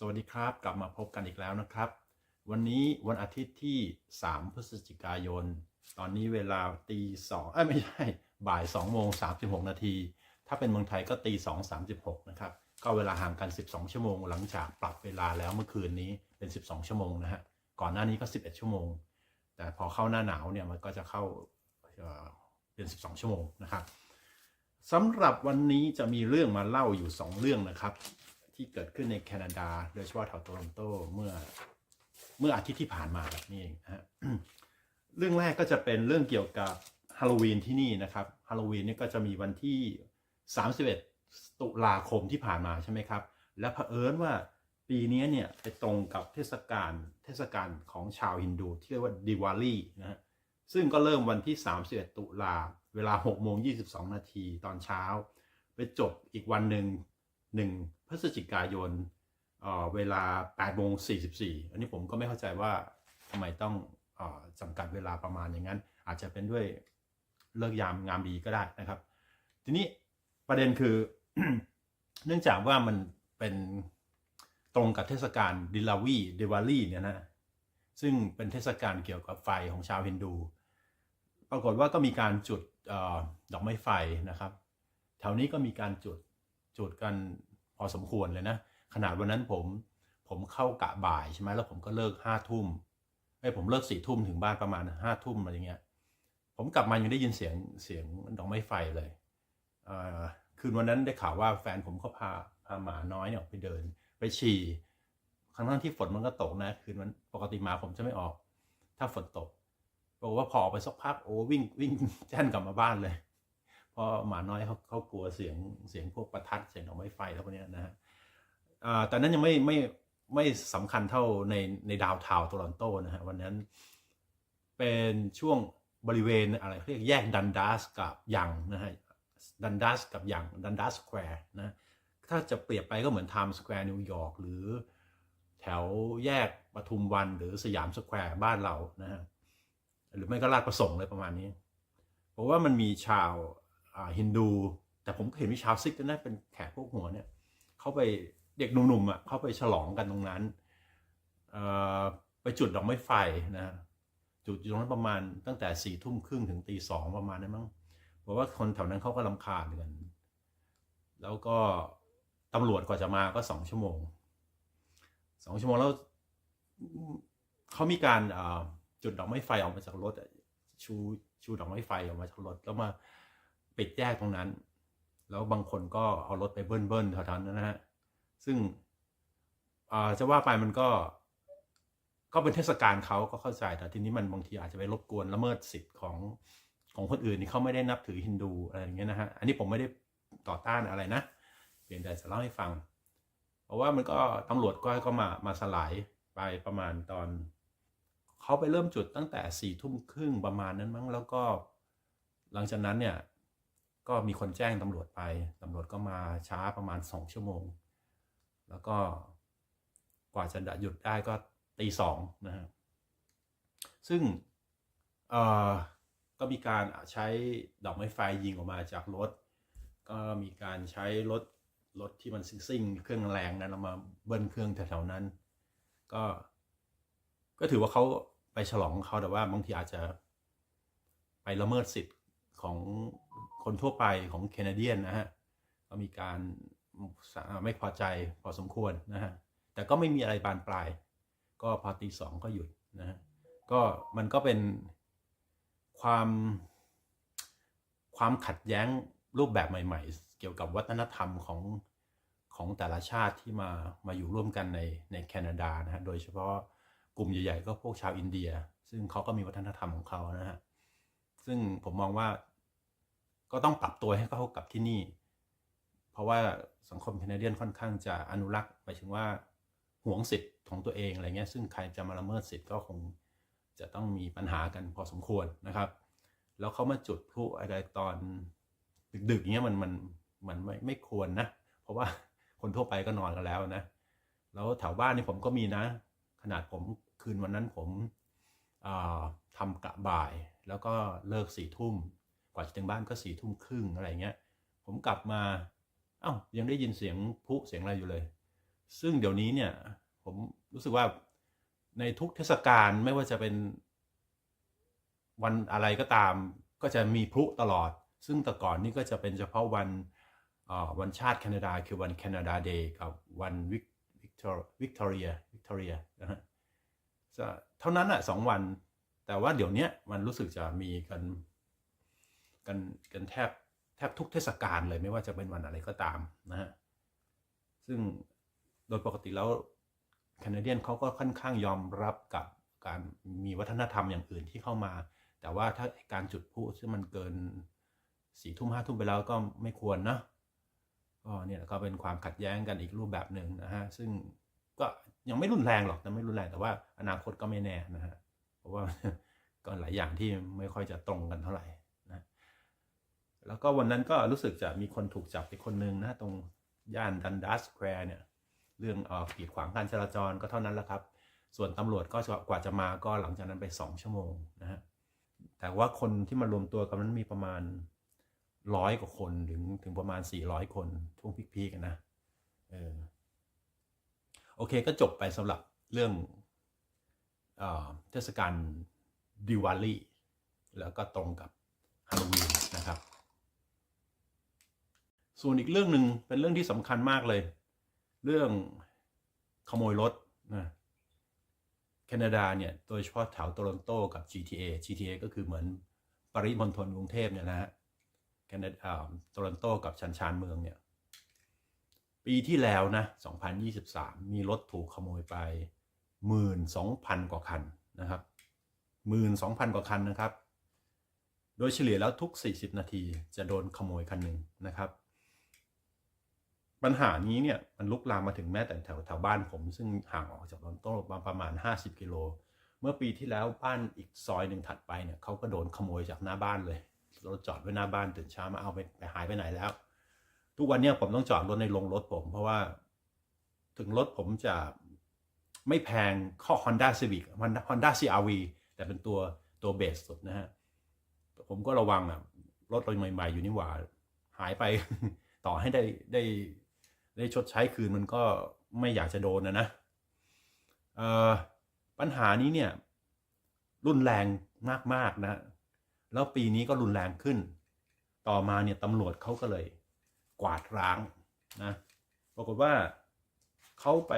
สวัสดีครับ กลับมาพบกันอีกแล้วนะครับ วันนี้วันอาทิตย์ที่ 3 พฤศจิกายน ตอนนี้เวลาตีสองอ้ไม่ใช่บ่าย2โมง36 นาที ถ้าเป็นเมืองไทยก็ตี2 36นะครับ ก็เวลาห่างกัน 12 ชั่วโมง หลังจากปรับเวลาแล้วเมื่อคืนนี้เป็น 12 ชั่วโมงนะฮะ ก่อนหน้านี้ก็ 11 ชั่วโมง แต่พอเข้าหน้าหนาวเนี่ยมันก็จะเข้าเอ่อเป็น 12 ชั่วโมงนะครับสำหรับวันนี้จะมีเรื่องมาเล่าอยู่ 2 เรื่องนะครับ ที่เกิดขึ้นในแคนาดา โดยเฉพาะแถวโตรอนโตเมื่อเมื่ออาทิตย์ที่ผ่านมาแบบนี้เองนะฮะเรื่องแรกก็จะเป็นเรื่องเกี่ยวกับฮาโลวีนที่นี่นะครับฮาโลวีนนี่ก็จะมีวันที่ 31 ตุลาคมที่ผ่านมาใช่ไหมครับ และเผอิญว่าปีนี้เนี่ยไปตรงกับเทศกาลเทศกาลของชาวฮินดูที่เรียกว่าดิวาลีนะฮะซึ่งก็เริ่มวันที่ 31 ตุลาเวลา6โมง22 นาทีตอนเช้า ไปจบอีกวันหนึ่งหนึ่ง พฤศจิกายนเเวลา8โมง44 อันนี้ผมก็ไม่เข้าใจว่าทำไมต้องอจำกัดเวลาประมาณอย่างนั้น อาจจะเป็นด้วยเลิกยามงามดีก็ได้นะครับ ทีนี้ประเด็นคือ เนื่องจากว่ามันเป็นตรงกับเทศกาลดิลาวีเดวาลีเนี่ยนะซึ่งเป็นเทศกาลเกี่ยวกับไฟของชาวฮินดู ปรากฏว่าก็มีการจุดออดอกไม้ไฟนะครับ แถวนี้ก็มีการจุดจุดกัน พอสมควรเลยนะ ขนาดวันนั้นผมผมเข้ากะบ่ายใช่ไหมแล้วผมก็เลิกห้าทุ่มไอ้ผมเลิกสี่ทุ่มถึงบ้านประมาณห้าทุ่มอะไรเงี้ย ผมกลับมายังได้ยินเสียงเสียงดอกไม้ไฟเลยเคืนวันนั้นได้ข่าวว่าแฟนผมเขาพาพาหมาน้อยเนี่ยออกไปเดิน ไปฉี่ครั้งนั้นที่ฝนมันก็ตกนะ คืนวันปกติหมาผมจะไม่ออก ถ้าฝนตกบอกว่าพอออกไปสักพักโอ้วิ่งวิ่งแจ้นกลับมาบ้านเลย เพราะหมาน้อยเขาเขากลัวเสียงเสียงพวกประทัดเสียงดอกไม้ไฟแล้วพวกเนี้ยนะฮะแต่นั้นยังไม่ไม่ไม่สำคัญเท่าในในดาวทาวโตลอนโตนะฮะวันนั้นเป็นช่วงบริเวณอะไรเรียกแยกดันดัสกับยังนะฮะดันดัสกับยังดันดัสสแควร์นะถ้าจะเปรียบไปก็เหมือนไทม์สแควร์นิวยอร์กหรือแถวแยกปทุมวันหรือสยามสแควร์บ้านเรานะฮะหรือไม่ก็ลาดประสงค์เลยประมาณนี้ เพราะว่ามันมีชาว ฮินดู แต่ผมก็เห็นมีชาวซิกด้วยนะเป็นแขกพวกหัวเนี่ยเขาไปเด็กหนุ่มๆอะเขาไปฉลองกันตรงนั้นไปจุดดอกไม้ไฟนะจุดอยู่ตรงนั้นประมาณตั้งแต่สี่ทุ่มครึ่งถึงตีสองประมาณนั้นมั้งเพราะว่าคนแถวนั้นเขาก็ลำคาญกัน แล้วก็ตำรวจกว่าจะมาก็สองชั่วโมงสองชั่วโมงแล้วเขามีการจุดดอกไม้ไฟออกมาจากรถชูชูดอกไม้ไฟออกมาจากรถแล้วมา ปิดแยกตรงนั้น แล้วบางคนก็เอารถไปเบิ้ลเบิ้ลแถวนั้นนะฮะซึ่งจะว่าไปมันก็ ก็เป็นเทศกาลเขาก็เข้าใจแต่ทีนี้มันบางทีอาจจะไปรบกวนละเมิดสิทธิ์ของของคนอื่นที่เขาไม่ได้นับถือฮินดูอะไรอย่างเงี้ยนะฮะอันนี้ผมไม่ได้ต่อต้านอะไรนะเพียงแต่จะเล่าให้ฟัง เพราะว่ามันก็ตำรวจก็ก็มามาสลายไปประมาณตอนเขาไปเริ่มจุดตั้งแต่สี่ทุ่มครึ่งประมาณนั้นมั้งแล้วก็ หลังจากนั้นเนี่ย ก็มีคนแจ้งตำรวจไปตำรวจก็มาช้าประมาณสองชั่วโมง แล้วก็กว่าจะหยุดได้ก็ตีสองนะฮะซึ่งเออก็มีการใช้ดอกไม้ไฟยิงออกมาจากรถ ก็มีการใช้รถรถที่มันซิ่งเครื่องแรงนั้นเอามาเบิ้ลเครื่องแถวๆนั้น ก็ก็ถือว่าเขาไปฉลองเขาแต่ว่าบางทีอาจจะไปละเมิดสิทธิ์ของ คนทั่วไปของแคนาเดียนนะฮะก็มีการไม่พอใจพอสมควรนะฮะแต่ก็ไม่มีอะไรบานปลาย ก็พอตีสองก็หยุดนะฮะก็มันก็เป็นความความขัดแย้งรูปแบบใหม่ ๆ เกี่ยวกับวัฒนธรรมของของแต่ละชาติที่มามาอยู่ร่วมกันในในแคนาดานะฮะโดยเฉพาะกลุ่มใหญ่ๆก็พวกชาวอินเดีย ซึ่งเขาก็มีวัฒนธรรมของเขานะฮะซึ่งผมมองว่า ก็ต้องปรับตัวให้เข้ากับที่นี่ เพราะว่าสังคมแคนาเดียนค่อนข้างจะอนุรักษ์หมายถึงว่าหวงสิทธิ์ของตัวเองอะไรเงี้ยซึ่งใครจะมาละเมิดสิทธิ์ก็คงจะต้องมีปัญหากันพอสมควรนะครับ แล้วเขามาจุดพลุอะไรตอนดึกๆเงี้ยมันมันมันไม่ไม่ควรนะ เพราะว่าคนทั่วไปก็นอนกันแล้วนะ แล้วแถวบ้านนี่ผมก็มีนะ ขนาดผมคืนวันนั้นผมทำกะบ่าย แล้วก็เลิกสี่ทุ่ม กว่าจะถึงบ้านก็สี่ทุ่มครึ่งอะไรเงี้ย ผมกลับมาเอ้ายังได้ยินเสียงพลุเสียงอะไรอยู่เลย ซึ่งเดี๋ยวนี้เนี่ยผมรู้สึกว่าในทุกเทศกาลไม่ว่าจะเป็นวันอะไรก็ตาม ก็จะมีพลุตลอด ซึ่งแต่ก่อนนี่ก็จะเป็นเฉพาะวันวันชาติแคนาดาคือวันแคนาดาเดย์กับวันวิกวิกตอเรียวิกตอเรียนะฮะจะเท่านั้นอะสองวัน แต่ว่าเดี๋ยวนี้มันรู้สึกจะมีกัน กันกันแทบแทบทุกเทศกาลเลยไม่ว่าจะเป็นวันอะไรก็ตามนะฮะซึ่งโดยปกติแล้วแคนาเดียนเขาก็ค่อนข้างยอมรับกับการมีวัฒนธรรมอย่างอื่นที่เข้ามา แต่ว่าถ้าการจุดพลุซึ่งมันเกินสี่ทุ่มห้าทุ่มไปแล้วก็ไม่ควรนะก็เนี่ยก็เป็นความขัดแย้งกันอีกรูปแบบหนึ่งนะฮะซึ่งก็ยังไม่รุนแรงหรอกแต่ไม่รุนแรงแต่ว่าอนาคตก็ไม่แน่นะฮะเพราะว่าก็หลายอย่างที่ไม่ค่อยจะตรงกันเท่าไหร่ แล้วก็วันนั้นก็รู้สึกจะมีคนถูกจับไปคนหนึ่งนะตรงย่านดันดัสแควร์เนี่ยเรื่องเออกีดขวางการจราจรก็เท่านั้นแหละครับ ส่วนตำรวจก็กว่าจะมาก็หลังจากนั้นไป 2 ชั่วโมงนะฮะแต่ว่าคนที่มารวมตัวกันนั้นมีประมาณร้อยกว่าคนถึงถึงประมาณ 400 คนช่วงพีคๆกันนะเออโอเคก็จบไปสำหรับเรื่องเอเทศกาลดิวาลีแล้วก็ตรงกับฮาโลวีนนะครับ ส่วนอีกเรื่องหนึ่งเป็นเรื่องที่สำคัญมากเลย เรื่องขโมยรถนะแคนาดาเนี่ยโดยเฉพาะแถวโตรอนโตกับ GTA GTA ก็คือเหมือนปริมณฑลกรุงเทพเนี่ยนะฮะแคนาดาโตรอนโตกับชันชานเมืองเนี่ยปีที่แล้วนะ 2023 มีรถถูกขโมยไป 12,000 กว่าคันนะครับ 12,000 กว่าคันนะครับ โดยเฉลี่ยแล้วทุก 40 นาทีจะโดนขโมยคันหนึ่งนะครับ ปัญหานี้เนี่ยมันลุกลามมาถึงแม้แต่แถวแถวบ้านผม ซึ่งห่างออกจากลอนโต้มาประมาณ 50 กิโล เมื่อปีที่แล้วบ้านอีกซอยหนึ่งถัดไปเนี่ยเขาก็โดนขโมยจากหน้าบ้านเลยรถจอดไว้หน้าบ้านตื่นเช้ามาเอาไปไปหายไปไหนแล้ว ทุกวันเนี้ผมต้องจอดรถในโรงรถผม เพราะว่า ถึงรถผมจะไม่แพงข้อ Honda Civic Honda Honda CRV แต่เป็นตัวตัวเบสสุดนะฮะผมก็ระวังอะรถเราใหม่ ๆ อยู่นี่หว่า หายไปต่อให้ได้ได้ ได้ชดใช้คืนมันก็ไม่อยากจะโดนนะนะปัญหานี้เนี่ยรุนแรงมากๆนะ แล้วปีนี้ก็รุนแรงขึ้น ต่อมาเนี่ยตำรวจเขาก็เลยกวาดร้างนะปรากฏว่าเขาไป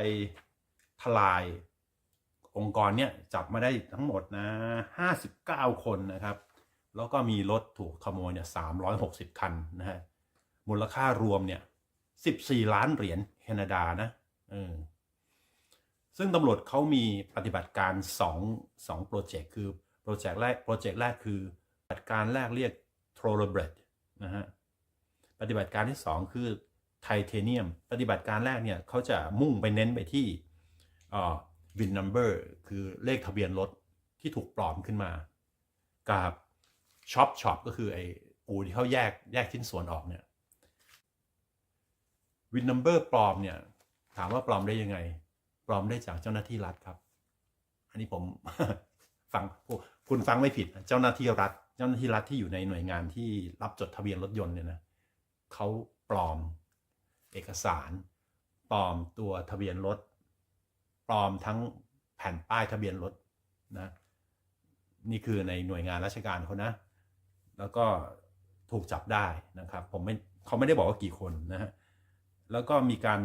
ทลายองค์กรเนี่ยจับมาได้ทั้งหมดนะ 59 คนนะครับ แล้วก็มีรถถูกขโมยเนี่ย360 คันนะฮะมูลค่ารวมเนี่ย 14ล้านเหรียญแคนาดานะเออซึ่งตำรวจเขามีปฏิบัติการ2 2โปรเจกต์คือโปรเจกต์แรกโปรเจกต์แรกคือปฏิบัติการแรกเรียก t r o l l e r b r e d นะฮะปฏิบัติการที่ 2 คือไทเทเนียม ปฏิบัติการแรกเนี่ยเขาจะมุ่งไปเน้นไปที่วินนัมเบอร์คือเลขทะเบียนรถที่ถูกปลอมขึ้นมา กับช็อปช็อปก็คือไอ้อูที่เขาแยกแยกชิ้นส่วนออกเนี่ย วินนัมเบอร์ปลอมเนี่ยถามว่าปลอมได้ยังไง ปลอมได้จากเจ้าหน้าที่รัฐครับ อันนี้ผมฟังคุณฟังไม่ผิด เจ้าหน้าที่รัฐ เจ้าหน้าที่รัฐที่อยู่ในหน่วยงานที่รับจดทะเบียนรถยนต์เนี่ยนะเขาปลอมเอกสาร ปลอมตัวทะเบียนรถ ปลอมทั้งแผ่นป้ายทะเบียนรถนะนี่คือในหน่วยงานราชการเขานะ แล้วก็ถูกจับได้นะครับ ผมไม่เขาไม่ได้บอกว่ากี่คนนะฮะ แล้วก็มีการ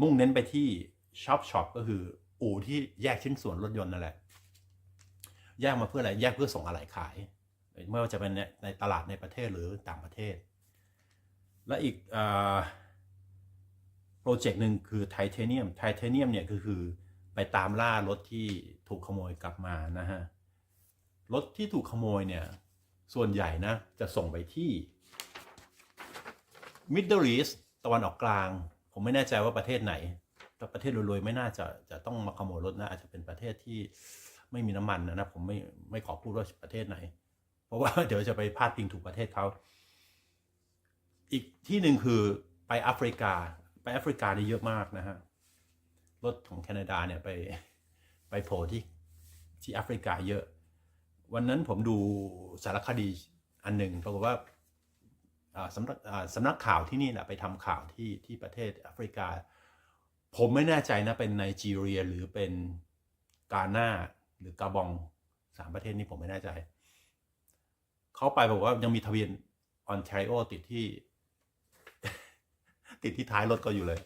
มุ่งเน้นไปที่ช็อปช็อปก็คืออู่ที่แยกชิ้นส่วนรถยนต์นั่นแหละแยกมาเพื่ออะไรแยกเพื่อส่งอะไหล่ขายไม่ว่าจะเป็นในตลาดในประเทศหรือต่างประเทศ และอีกโปรเจกต์หนึ่งคือไทเทเนียมไทเทเนียมเนี่ยก็คือไปตามล่ารถที่ถูกขโมยกลับมานะฮะรถที่ถูกขโมยเนี่ยส่วนใหญ่นะจะส่งไปที่ Middle East ตะวันออกกลาง ผมไม่แน่ใจว่าประเทศไหนแต่ประเทศรวยๆไม่น่าจะจะต้องมาขโมยรถนะอาจจะเป็นประเทศที่ไม่มีน้ำมันนะนะผมไม่ไม่ขอพูดว่าประเทศไหน เพราะว่าเดี๋ยวจะไปพาดพิงถูกประเทศเขาอีกที่หนึ่งคือไปแอฟริกา ไปแอฟริกานี่เยอะมากนะฮะรถของแคนาดาเนี่ยไปไปโผล่ที่ที่แอฟริกาเยอะ วันนั้นผมดูสารคดีอันหนึ่งปรากฏว่า สำนักสำนักข่าวที่นี่นะไปทำข่าวที่ที่ประเทศแอฟริกา ผมไม่แน่ใจนะเป็นไนจีเรียหรือเป็นกาหน้าหรือกาบองสามประเทศนี้ผมไม่แน่ใจ เขาไปบอกว่ายังมีทะเบียนออน t ท r โอติดที่ ติดที่ท้ายรถก็อยู่เลย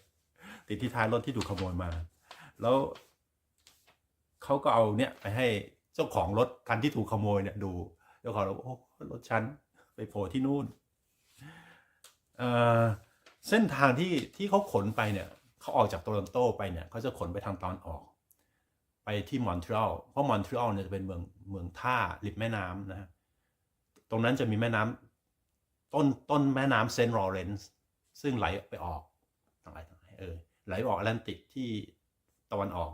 ติดที่ท้ายรถที่ถูกขโมยมา แล้วเขาก็เอาเนี่ยไปให้เจ้าของรถคันที่ถูกขโมยเนี่ยดูเจ้าของรถโอ้รถฉันไปโผล่ที่นู่น เส้นทางที่ที่เขาขนไปเนี่ยเขาออกจากโตรอนโตไปเนี่ยเขาจะขนไปทางตอนออก ไปที่มอนทรีออลเพราะมอนทรีออลเนี่ยจะเป็นเมืองเมืองท่าริมแม่น้ำนะฮะตรงนั้นจะมีแม่น้ำต้นต้นแม่น้ำเซนต์ลอเรนซ์ซึ่งไหลไปออกทางไหนทางไหนเออไหลออกแอตแลนติกที่ตะวันออก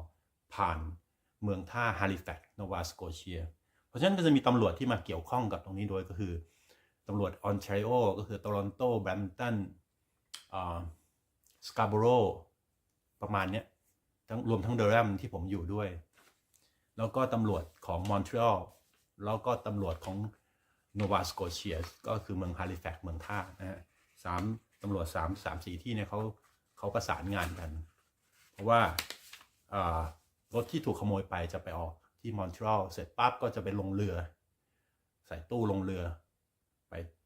ผ่านเมืองท่าฮาลิแฟกนวาสโกเชีย เพราะฉะนั้นก็จะมีตำรวจที่มาเกี่ยวข้องกับตรงนี้โดยก็คือำรวจออน t ท r โอก็คือโตรอนโตแบมตันสกา b โรประมาณเนี้ยทั้งรวมทั้งเดอร์แรมที่ผมอยู่ด้วย แล้วก็ตำรวจของมอนทรีออลแล้วก็ตำรวจของโนวาสโกเชียก็คือเมืองฮาลิแฟกเมืองท่านะฮะสามตำรวจสามสามสี่ที่เนี่ยเขาเขาประสานงานกัน เพราะว่ารถที่ถูกขโมยไปจะไปออกที่มอนทรีออลเสร็จปั๊บก็จะไปลงเรือ ใส่ตู้ลงเรือ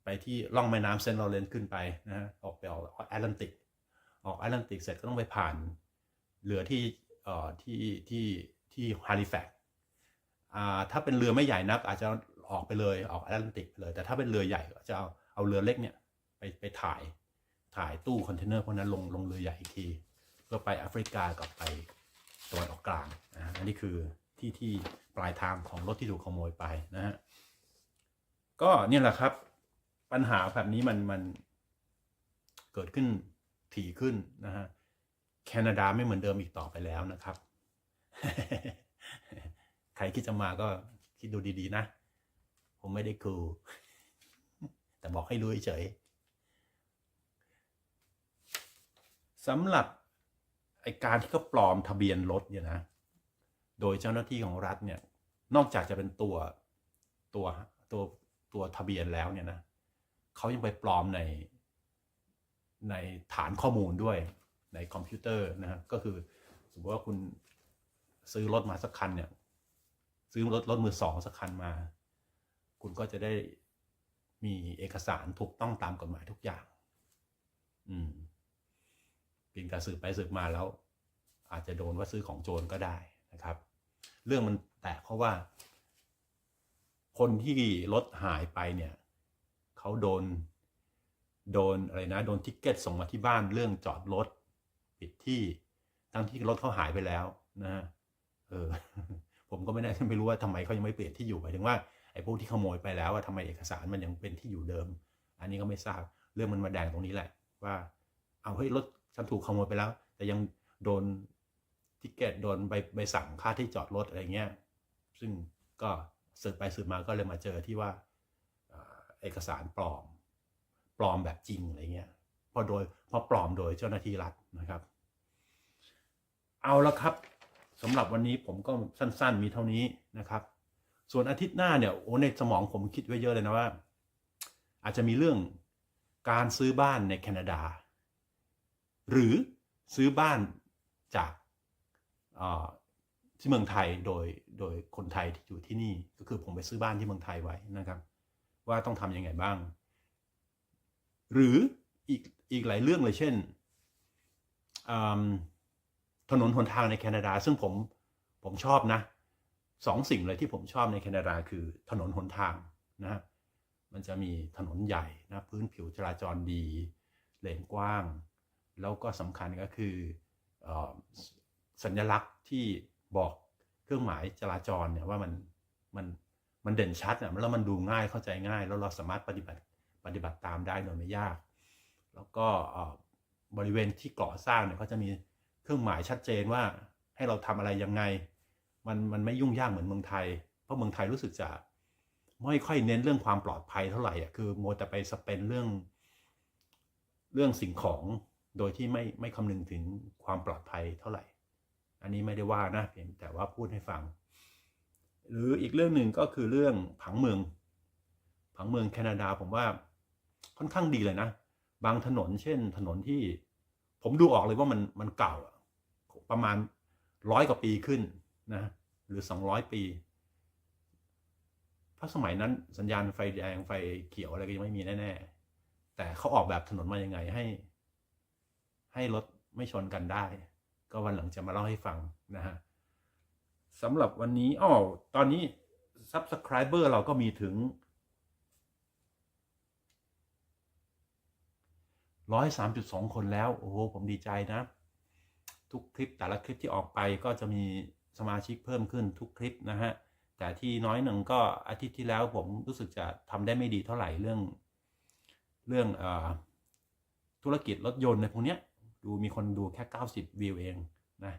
ไปที่ล่องแม่น้ำเซนต์ลอเรนซ์ขึ้นไปนะฮะออกไปออกแอตแลนติก ออกแอตแลนติกเสร็จก็ต้องไปผ่านเรือที่เอ่อที่ที่ที่ฮาลิแฟกอ่าถ้าเป็นเรือไม่ใหญ่นัก อาจจะออกไปเลยออกแอตแลนติกไปเลย แต่ถ้าเป็นเรือใหญ่ก็จะเอาเอาเรือเล็กเนี่ยไปไปถ่ายถ่ายตู้คอนเทนเนอร์พวกนั้นลงลงเรือใหญ่อีกทีเพื่อไปแอฟริกากับไปตะวันออกกลางนะฮะอันนี้คือที่ที่ปลายทางของรถที่ถูกขโมยไปนะฮะก็เนี่ยแหละครับ ปัญหาแบบนี้มันมันเกิดขึ้นถี่ขึ้นนะฮะแคนาดาไม่เหมือนเดิมอีกต่อไปแล้วนะครับ ใครคิดจะมาก็คิดดูดีๆนะ ผมไม่ได้คูแต่บอกให้รู้เฉยสำหรับไอการที่เขาปลอมทะเบียนรถเนี่ยนะ โดยเจ้าหน้าที่ของรัฐเนี่ย นอกจากจะเป็นตัวตัวตัวตัวทะเบียนแล้วเนี่ยนะ เขายังไปปลอมใน ในฐานข้อมูลด้วยในคอมพิวเตอร์นะฮะก็คือสมมติว่าคุณซื้อรถมาสักคันเนี่ย ซื้อรถรถมือสองสักคันมา คุณก็จะได้มีเอกสารถูกต้องตามกฎหมายทุกอย่าง อืมเป็นการสืบไปสืบมาแล้ว อาจจะโดนว่าซื้อของโจรก็ได้นะครับ เรื่องมันแตกเพราะว่า คนที่รถหายไปเนี่ย เขาโดน โดนอะไรนะ โดนทิกเก็ตส่งมาที่บ้านเรื่องจอดรถผิดที่ทั้งที่รถเขาหายไปแล้วนะฮะเออ ผมก็ไม่ได้ไม่รู้ว่าทำไมเขายังไม่เปลี่ยนที่อยู่หมายถึงว่าไอ้พวกที่ขโมยไปแล้วว่าทำไมเอกสารมันยังเป็นที่อยู่เดิม อันนี้ก็ไม่ทราบเรื่องมันมาแดงตรงนี้แหละ ว่า เอาเฮ้ยรถฉันถูกขโมยไปแล้ว แต่ยังโดนทิกเก็ตโดนใบใบสั่งค่าที่จอดรถอะไรเงี้ย ซึ่งก็สืบไปสืบมาก็เลยมาเจอที่ว่า เอกสารปลอม ปลอมแบบจริงอะไรเงี้ยเพอโดยเพอปลอมโดยเจ้าหน้าที่รัฐนะครับ เอาละครับสำหรับวันนี้ผมก็สั้น ๆ มีเท่านี้นะครับ ส่วนอาทิตย์หน้าเนี่ยโอ้ในสมองผมคิดไว้เยอะเลยนะว่า อาจจะมีเรื่องการซื้อบ้านในแคนาดา หรือซื้อบ้านจากอ่อที่เมืองไทยโดยโดยคนไทยที่อยู่ที่นี่ก็คือผมไปซื้อบ้านที่เมืองไทยไว้นะครับ ว่าต้องทำยังไงบ้าง หรืออีกอีกหลายเรื่องเลยเช่นถนนหนทางในแคนาดา ซึ่งผมผมชอบนะสองสิ่งเลยที่ผมชอบในแคนาดาคือถนนหนทางนะฮะมันจะมีถนนใหญ่นะพื้นผิวจราจรดี เลนกว้าง แล้วก็สำคัญก็คืออสัญลักษณ์ที่บอกเครื่องหมายจราจรเนี่ยว่ามันมัน มันเด่นชัดอะแล้วมันดูง่ายเข้าใจง่าย แล้วเราสามารถปฏิบัติปฏิบัติตามได้โดยไม่ยาก แล้วก็บริเวณที่ก่อสร้างเนี่ยเขาจะมีเครื่องหมายชัดเจนว่าให้เราทำอะไรยังไง มันมันไม่ยุ่งยากเหมือนเมืองไทย เพราะเมืองไทยรู้สึกจะไม่ค่อยเน้นเรื่องความปลอดภัยเท่าไหร่อะคือโมแต่ไปสเปนเรื่อง เรื่องสิ่งของโดยที่ไม่ไม่คำนึงถึงความปลอดภัยเท่าไหร่ อันนี้ไม่ได้ว่านะเพียงแต่ว่าพูดให้ฟัง หรืออีกเรื่องหนึ่งก็คือเรื่องผังเมือง ผังเมืองแคนาดาผมว่าค่อนข้างดีเลยนะ บางถนนเช่นถนนที่ ผมดูออกเลยว่ามันมันเก่าประมาณร้อยกว่าปีขึ้นนะหรือสองร้อยปีเพราะสมัยนั้นสัญญาณไฟแดงไฟเขียวอะไรก็ยังไม่มีแน่ๆ แต่เขาออกแบบถนนมายังไงให้ ให้รถไม่ชนกันได้ ก็วันหลังจะมาเล่าให้ฟังนะฮะ สำหรับวันนี้อ้อตอนนี้ Subscriber เราก็มีถึง ร้อยสามจุดสองคนแล้ว โอ้โห ผมดีใจนะ ทุกคลิปแต่ละคลิปที่ออกไปก็จะมีสมาชิกเพิ่มขึ้นทุกคลิปนะฮะ แต่ที่น้อยหนึ่งก็อาทิตย์ที่แล้วผมรู้สึกจะทำได้ไม่ดีเท่าไหร่เรื่อง เรื่องอธุรกิจรถยนต์ในพวกเนี้ย ดูมีคนดูแค่ 90 วิวเองนะ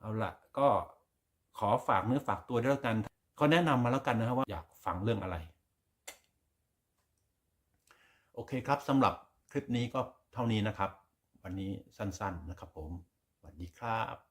เอาละก็ขอฝากเนื้อฝากตัวด้วยแล้วกันก็แนะนำมาแล้วกันนะครับว่าอยากฟังเรื่องอะไร โอเคครับสำหรับคลิปนี้ก็เท่านี้นะครับ วันนี้สั้นๆนะครับผมสวัสดีครับ